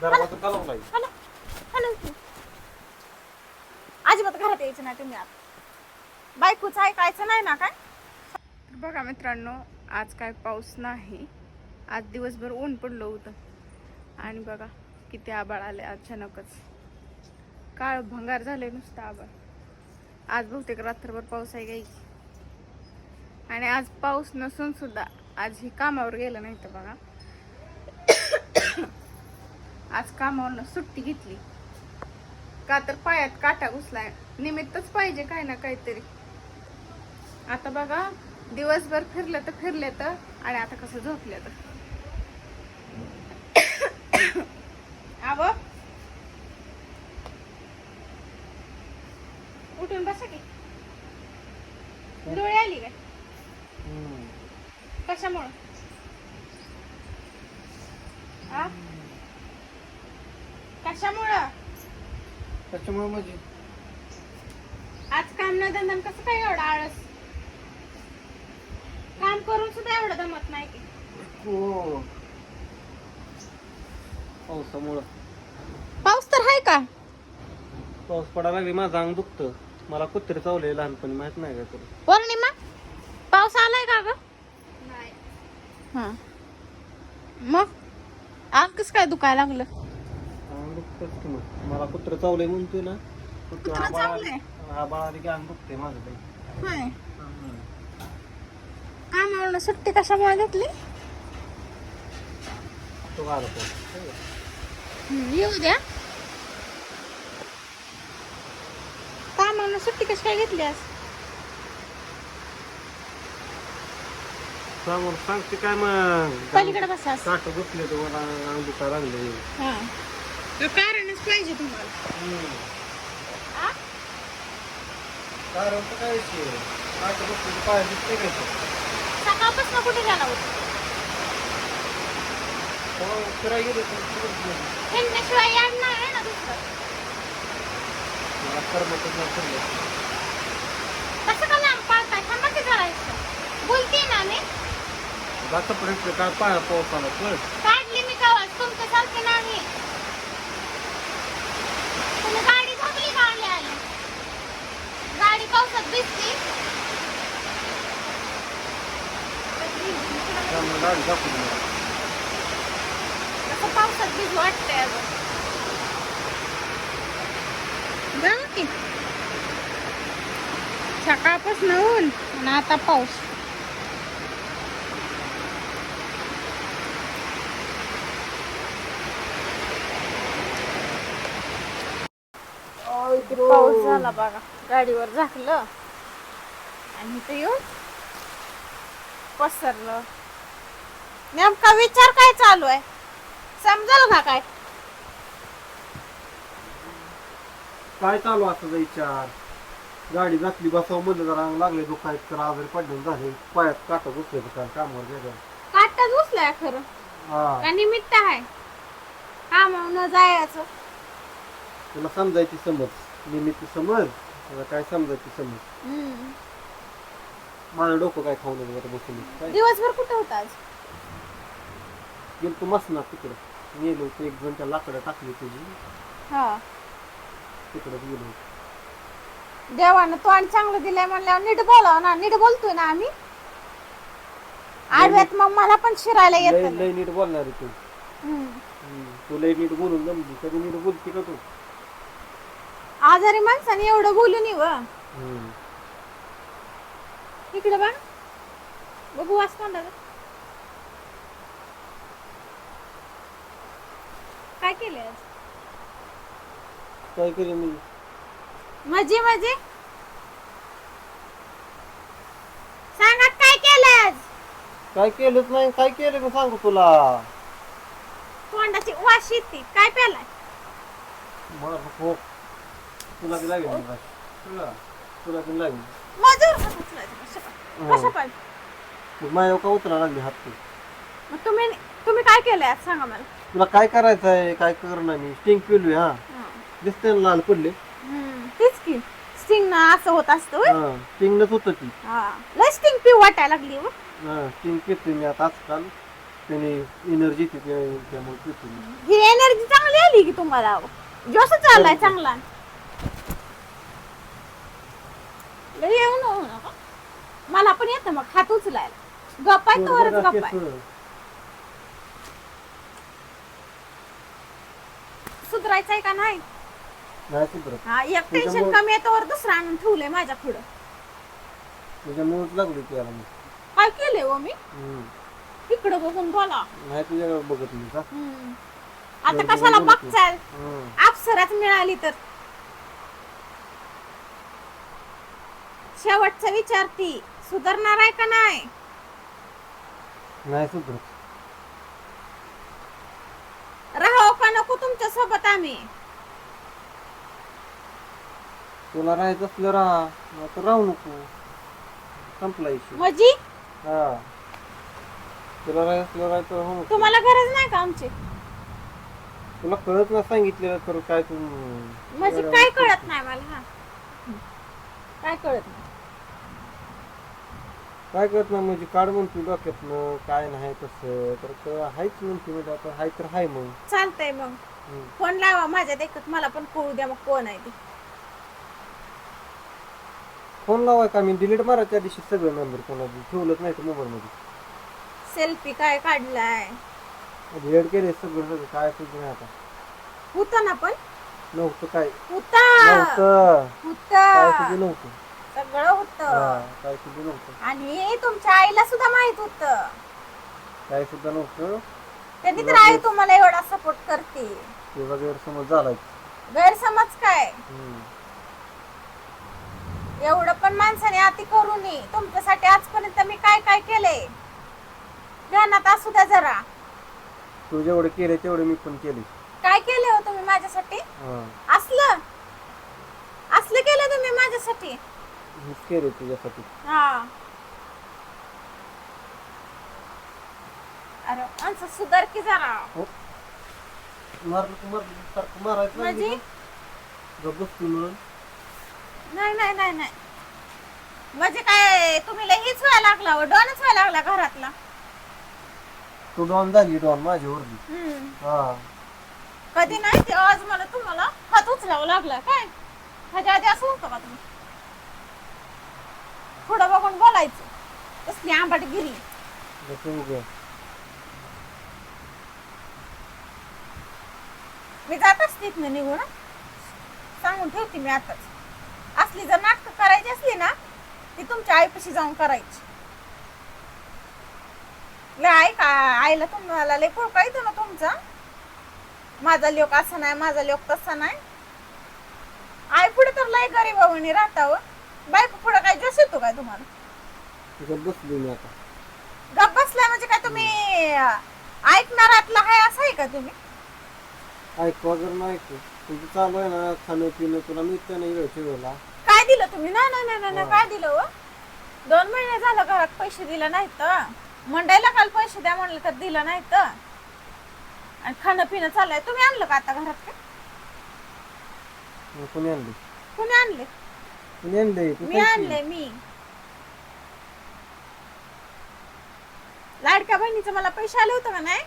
दरवाजा का लावलाय हॅलो हॅलो. अजिबात घरात यायचं नाही तुम्ही आता. बायकोचं ऐकायचं नाही ना काय? तर बघा मित्रांनो आज काय पाऊस नाही. आज दिवसभर ऊन पडलं होतं. आणि बघा किती आबाळ आले अचानकच. काळ भंगार झाले नुसतं आबाळ आज बहुतेक रात्रभर पाऊस आहे काही. आणि आज पाऊस नसून सुद्धा आज ही कामावर गेलं नाही तर बघा. आज कामावरनं सुट्टी घेतली. का तर पायात काटा घुसलाय. निमित्तच पाहिजे काय ना काहीतरी. आता बघा दिवसभर फिरलं तर फिरले तर आणि आता कसं झोपले तर आव. उठून बसा की. डोळे आली काय? कशामुळं? कशामुळं? त्याच्यामुळे म्हणजे? आज काम न धंदा कसं काय एवढा आळस? काम करून सुद्धा एवढं दमत नाही की. हो. पावसामुळं. पाऊस तर आहे का? पाऊस पडायला लागली माझं अंग दुखतं. मला कुत्रे चावले लहानपणी माहीत नाही का तुला? पौर्णिमा? पाऊस आलाय का ग? हा. मग? आग कसं काय दुखायला लागलं? दुखतच की मग मला कुत्रे चावले म्हणतोय ना कुत्रं चावलंय? की अंग दुखते माझं होय. सुट्टी कशामुळे घेतली? तो. हम्म, येऊ द्या. कामावरून सुट्टी कशी काय घेतली आज? सांगून सांगते काय मग. पलीकडे बसा. असं. काट मला लागले हा. तर कारणच पाहिजे तुम्हाला. आ? कारण तर काय विषय? काट दुखले पाय दुखते काय ते? सकाळपासून कुठे गेला होता? तेव्हा फिरायला गेलो. हिंडण्याशिवाय येणार आहे ना दुसरं. मला करमतच नाही फिरलं. कसं का लांब पाळताय थांबा की जरा बोलते ना मी. जातं पण इकडे काय पाय कळ काढली मी कवाच तुमच्यासारखी नाही तुम्ही गाडी थांबली का आले आले गाडी पावसात भिजती त्यामुळे गाडी दाखवली मला. कसं पावसात भिज वाटतंय अगं. जाऊ की. सकाळपासून ऊन आणि आता पाऊस. पाऊस झाला बघा. गाडीवर झाकलं आणि इथे येऊन पसरलं. नेमका विचार काय चालू आहे? समजाल का काय? काय चालू असं विचार? गाडी घातली बसावं म्हणलं जरा. अंग लागले दुखायत तर आजारी पडले झाले. पायात काटा दुखले तर कामावर गेलं? घुसलाय खरं. हा. का निमित्त आहे? कामावून जायचं. तुला समजायची समज. निमित्त समज. तुला काय समजायची समज? हम्म. माझं डोकं काय खाऊ नये बरं बसून? काय? दिवसभर कुठं होता आज? गेलो तू मस्त ना तिकडं. गेलो होतो एक जण त्या लाकडं टाकली तुझी हा. तिकडं गेलो होतो. देवानं तो आणि चांगलं दिलंय म्हणल्यावर नीट बोलाव ना नीट बोलतोय ना आम्ही? आडव्यात मग मला पण शिरायला येत लय नीट बोलणार आहे तू. हम्म. तू लय नीट बोलून जमली कधी नीट बोलते का तू? आजारी माणसाने एवढं बोलून येव. इकडे बा बघू वाच तोंडाला काय आज? काय केलं मी? मजे मजे. सांगा काय आज? काय केलंच नाही काय केलं मी सांगू तुला? तोंडाची वास येते. काय प्यालाय? मला हो. तुला बी लागेल ना बाई. तुला तुला बी लागेल. मजूर हात उचलायचे कशा पाय- हो. कशा पाय मग माझ्या का उतरा लागली हात तू मग तुम्ही तुम्ही काय केलंय आज? सांगा मला. तुला काय करायचं आहे काय करणार मी स्टिंग पिलू हा. दिसते ना लाल पडले. हम्म, तेच की. स्टिंग ना असं होत असतं होय? हा स्टिंगनच होतं ती हा. लय स्टिंग पिऊ वाटायला लागली हो. हा स्टिंग पिते मी आता आजकाल. त्याने एनर्जी येते त्या- त्यामुळे पितो मी. ही एनर्जी चांगली म्हणते की तुम्हाला जोस चाललाय चांगला. लय येऊ नको. नका. मला पण येतं मग हात उचलायला. गप्प तोवरच गप्प आहे सुधरायचंय का नाही? नाही सुधरत. हा एक टेन्शन त्याच्यामुळं- कमी येतं वर दुसरं आणून ठेवलंय माझ्या पुढं. त्याच्यामुळेच लागली ती याला मी. काय केलंय हो मी? हम्म. इकडं बघून बोला. नाही तुझ्याकडे बघत मी का? हम्म. आता बरोबर कशाला बोलत. बघचाल? हम्म. अप्सराच मिळाली तर. शेवटचं विचारती सुधारणार आहे का नाही? नाही सुधरत. का नको तुमच्यासोबत आम्ही. तुला राहायचं असलं राहा आता राहू नको. संपला इशू म्हणजे हा. तुला राहायचं असलं राहायचं राहू नको. तुम्हाला गरज नाही का आमची? तुला कळत ना सांगितलेलं तर काय तू म्हणजे काय कळत नाही मला हा. काय कळत नाही? काय करत ना म्हणजे काढ म्हणतो डोक्यातनं काय नाही तसं. तर क- हायच म्हणते म्हणजे आता हाय तर हाय मग. चालतंय मग. हम्म. फोन लावा माझ्या देखत मला पण कळू द्या मग कोण आहे ते. फोन लावाय का? मी डिलीट मारायच्या दिवशी सगळं नंबर कोणाचं ठेवलंच नाही तर मोबाईल मध्ये. सेल्फी काय काढलाय? डिलीट केले सगळं सगळं काय सुद्धा नाही आता. होत ना पण? नव्हतं काय. होता. नव्हतं. काय नव्हतं. सगळं होत. हा, काय तुझं नव्हतं. आणि तुमच्या आईला सुद्धा माहीत होत. काय सुद्धा नव्हतं. त्यांनी तर आई तुम्हाला एवढा सपोर्ट करते. तुझा गैरसमज झालाय. गैरसमज काय? हम्म. एवढं पण माणसाने अति करू नये. तुमच्यासाठी आजपर्यंत मी काय काय केलंय? ध्यानात असू द्या जरा. तू जेवढे केले तेवढे मी पण केले. काय केले हो तुम्ही माझ्यासाठी? हा. असलं? असलं केलं तुम्ही माझ्यासाठी? हेच केले तुझ्यासाठी. हा. अरे सुधार की जरा. मारलं तू मारलं सारखं मारायचं म्हणजे गप्प बसतो म्हणून. नाही नाही नाही नाही. म्हणजे काय तुम्ही लय हीच व्हायला लागला हो. डॉनच व्हायला लागला घरातला. तू डॉन झाली डॉन माझ्यावरली हम्म. हा. कधी नाही ते आज मला तुम्हाला हात उचलावा लागला. काय? ह्याच्या आधी असं होतं का तुम्ही? पुढं बघून बोलायचं. कसली आंबाटगिरी जसं उगं. मी जात असते इथनं निघून. हं. सांगून ठेवते मी आताच. असली जर नाटकं करायची असली ना ती तुमच्या आईपाशी जाऊन करायची. लय आई का आईला तुम्हाला लय पुळका येतो ना तुमचा? माझा लोक असा नाही माझा लोक तसा नाही. आई पुढे तर लय गरीबावणी राहता हो बायको पुढे काय जोश येतो काय तुम्हाला? त्याच्यात बसली मी आता. गप बसलाय म्हणजे काय तुम्ही ऐकणारातला आहे असं आहे का तुम्ही? ऐकू वगैरे नाही ऐकू. तुझं चालू आहे ना खाणं पिणं तुला मिळतं नाही वेळ ठेवायला? काय दिलं तुम्ही? नाही नाही नाही नाही हा. काय दिलं हो? दोन महिने झालं घरात पैसे दिले नाहीत. मंडईला काल पैसे द्या म्हणलं तर दिलं नाहीत. आणि खाणं पिणं चाललंय. तुम्ही आणलं का आता घरात? काय मग कोणी आणली? कुणी आणले? कोणी आणले तू मी. आणले मी. लाडक्या बहिणीचं मला पैसे आले होते का नाही?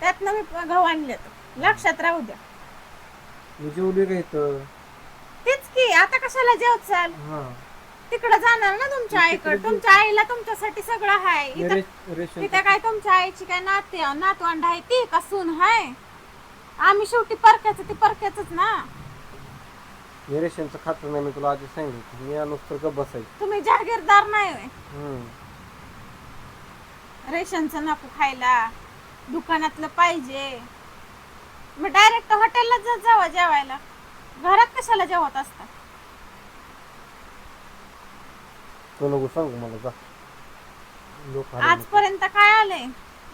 त्यातनं मी गहू आणले लक्षात राहू द्या. मी जेवली का इथं? तेच की आता कशाला जेवत चाल? हा. तिकडे जाणार ना तुमच्या आईकडे? तुमच्या आईला तुमच्यासाठी सगळं आहे हे इथं रे- रेशन तिथे काय तुमच्या आईची काय नाते नातवंड आहे ती का सून आहे आम्ही शेवटी परक्याच ती परक्याच ना. हे रेशनचं खातं नाही मी तुला आधी सांगितलं मी नुसतं गप बसायचं. तुम्ही जागीरदार नाही होय. हम्म. रेशनचं नको खायला. दुकानातलं पाहिजे. मग डायरेक्ट हॉटेलला जावा जेवायला. घरात कशाला जेवत असता? तू नको सांगू मला जा. लोक आले. नको. आजपर्यंत काय आलंय?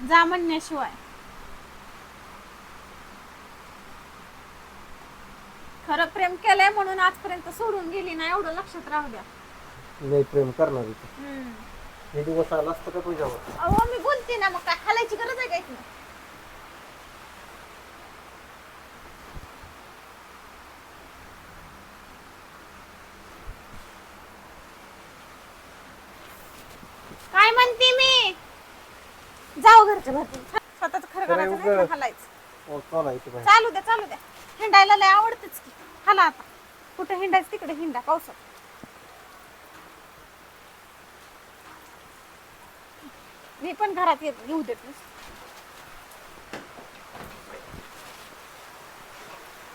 जा म्हणण्याशिवाय. खरं प्रेम केलंय म्हणून आजपर्यंत सोडून गेली ना एवढं लक्षात राहू द्या. लय प्रेम करणार हम्म. हे दिवस आला असतं का तुझ्यावर? अहो मी बोलते ना मग काय हालायची गरज आहे का इथनं काय म्हणते मी? जाऊ घरच्या घरचे स्वतःच खरं करायचं नाही उगाच. ना हालायचं? पाऊस चालू आहे इथे बाहेर. चालू द्या चालू द्या. हिंडायला लय आवडतेच की. हाला आता. कुठं हिंडायचं तिकडे हिंडा पावसात. मी पण घरात येत येऊ देत नसते.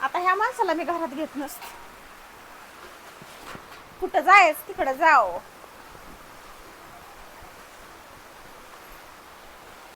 आता ह्या माणसाला मी घरात घेत नसते. कुठं जायच तिकडं जाओ